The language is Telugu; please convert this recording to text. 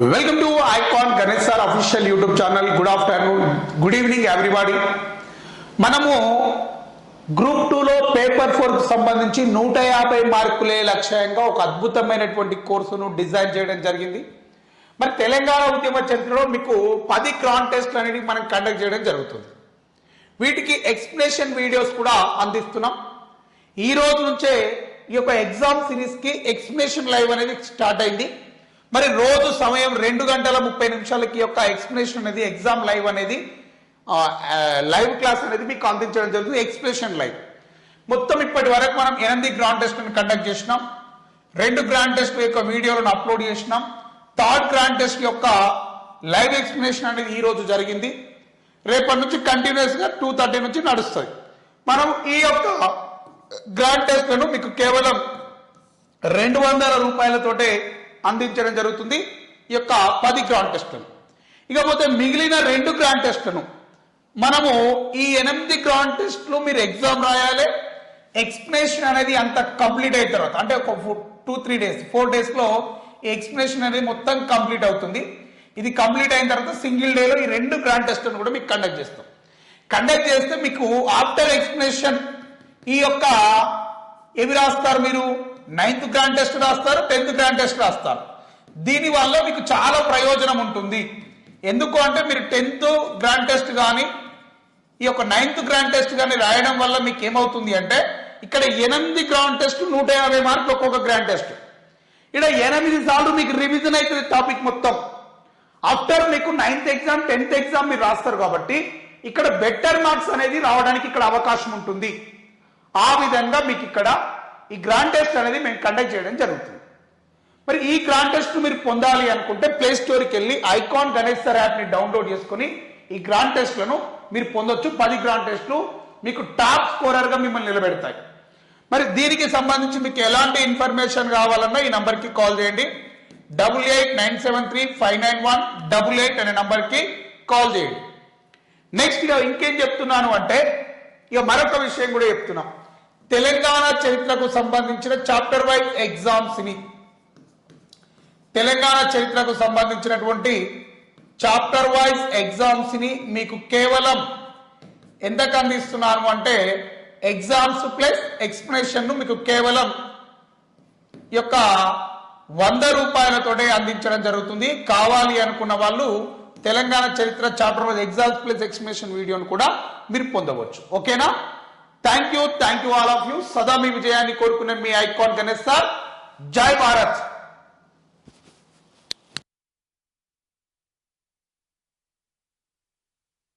Welcome to icon Ganesh sir official YouTube channel good afternoon good evening everybody మనము గ్రూప్ టూలో పేపర్ ఫోర్ సంబంధించి నూట యాభై మార్కులే లక్ష్యంగా ఒక అద్భుతమైనటువంటి కోర్సును డిజైన్ చేయడం జరిగింది. మరి తెలంగాణ ఉద్యమ చరిత్రలో మీకు పది క్రాన్ టెస్ట్ అనేవి మనం కండక్ట్ చేయడం జరుగుతుంది. వీటికి ఎక్స్ప్లెనేషన్ వీడియోస్ కూడా అందిస్తున్నాం. ఈ రోజు నుంచే ఈ యొక్క ఎగ్జామ్ సిరీస్కి ఎక్స్ప్లెనేషన్ లైవ్ అనేది స్టార్ట్ అయింది. మరి రోజు సమయం రెండు గంటల ముప్పై నిమిషాలకి యొక్క ఎక్స్ప్లెనేషన్ అనేది ఎగ్జామ్ లైవ్ అనేది లైవ్ క్లాస్ అనేది మీకు అందించడం జరుగుతుంది. ఎక్స్ప్లెనేషన్ లైవ్ మొత్తం ఇప్పటి వరకు మనం ఎనిమిది గ్రాండ్ టెస్ట్లను కండక్ట్ చేసినాం. రెండు గ్రాండ్ టెస్ట్ యొక్క వీడియోలను అప్లోడ్ చేసినాం. థర్డ్ గ్రాండ్ టెస్ట్ యొక్క లైవ్ ఎక్స్ప్లెనేషన్ అనేది ఈ రోజు జరిగింది. రేపటి నుంచి కంటిన్యూస్గా టూ థర్టీ నుంచి నడుస్తుంది మనం ఈ యొక్క గ్రాండ్ టెస్ట్లను మీకు కేవలం రెండు వందల రూపాయలతోటే అందించడం జరుగుతుంది. ఈ యొక్క పది గ్రాండ్ టెస్ట్లను ఇకపోతే మిగిలిన రెండు గ్రాండ్ టెస్ట్లను మనము ఈ ఎనిమిది గ్రాండ్ టెస్టులు మీరు ఎగ్జామ్ రాయాలి. ఎక్స్ప్లెనేషన్ అనేది అంత కంప్లీట్ అయిన తర్వాత అంటే ఒక టూ త్రీ డేస్ ఫోర్ డేస్లో ఈ ఎక్స్ప్లెనేషన్ అనేది మొత్తం కంప్లీట్ అవుతుంది. ఇది కంప్లీట్ అయిన తర్వాత సింగిల్ డేలో ఈ రెండు గ్రాండ్ టెస్ట్లను కూడా మీకు కండక్ట్ చేస్తాం. కండక్ట్ చేస్తే మీకు ఆఫ్టర్ ఎక్స్ప్లెనేషన్ ఈ యొక్క ఏవి రాస్తారు మీరు? నైన్త్ గ్రాండ్ టెస్ట్ రాస్తారు టెన్త్ గ్రాండ్ టెస్ట్ రాస్తారు. దీని వల్ల మీకు చాలా ప్రయోజనం ఉంటుంది. ఎందుకు అంటే మీరు టెన్త్ గ్రాండ్ టెస్ట్ కానీ ఈ యొక్క నైన్త్ గ్రాండ్ టెస్ట్ కానీ రాయడం వల్ల మీకు ఏమవుతుంది అంటే ఇక్కడ ఎనిమిది గ్రాండ్ టెస్ట్ నూట యాభై మార్కులు ఒక్కొక్క గ్రాండ్ టెస్ట్ ఇక్కడ ఎనిమిది సార్లు మీకు రివిజన్ అవుతుంది టాపిక్ మొత్తం. ఆఫ్టర్ మీకు నైన్త్ ఎగ్జామ్ టెన్త్ ఎగ్జామ్ మీరు రాస్తారు కాబట్టి ఇక్కడ బెటర్ మార్క్స్ అనేది రావడానికి ఇక్కడ అవకాశం ఉంటుంది. ఆ విధంగా మీకు ఇక్కడ ఈ గ్రాండ్ టెస్ట్ అనేది మేము కండక్ట్ చేయడం జరుగుతుంది. మరి ఈ గ్రాండ్ టెస్ట్ మీరు పొందాలి అనుకుంటే ప్లే స్టోర్కి వెళ్ళి ఐకాన్ గణేష్ సార్ యాప్ని డౌన్లోడ్ చేసుకుని ఈ గ్రాండ్ టెస్ట్లను మీరు పొందొచ్చు. పది గ్రాండ్ టెస్ట్లు మీకు టాప్ స్కోరర్గా మిమ్మల్ని నిలబెడతాయి. మరి దీనికి సంబంధించి మీకు ఎలాంటి ఇన్ఫర్మేషన్ కావాలన్నా ఈ నంబర్కి కాల్ చేయండి. Double eight nine seven three five nine one double eight అనే నంబర్కి కాల్ చేయండి. నెక్స్ట్ ఇక ఇంకేం చెప్తున్నాను అంటే ఇక మరొక విషయం కూడా చెప్తున్నాం. తెలంగాణ చరిత్రకు సంబంధించిన చాప్టర్ వైజ్ ఎగ్జామ్స్ని. తెలంగాణ చరిత్రకు సంబంధించినటువంటి చాప్టర్ వైజ్ ఎగ్జామ్స్ని మీకు కేవలం ఎంతకు అందిస్తున్నాను అంటే ఎగ్జామ్స్ ప్లస్ ఎక్స్ప్లెనేషన్ను మీకు కేవలం యొక్క వంద రూపాయలతోటే అందించడం జరుగుతుంది. కావాలి అనుకున్న వాళ్ళు తెలంగాణ చరిత్ర chapter wise exams plus explanation వీడియోను కూడా మీరు పొందవచ్చు. ఓకేనా? Thank you thank you all of you సదా మీ విజయాన్ని కోరుకునే మీ ఐకాన్ గణేష్ సార్ జై భారత్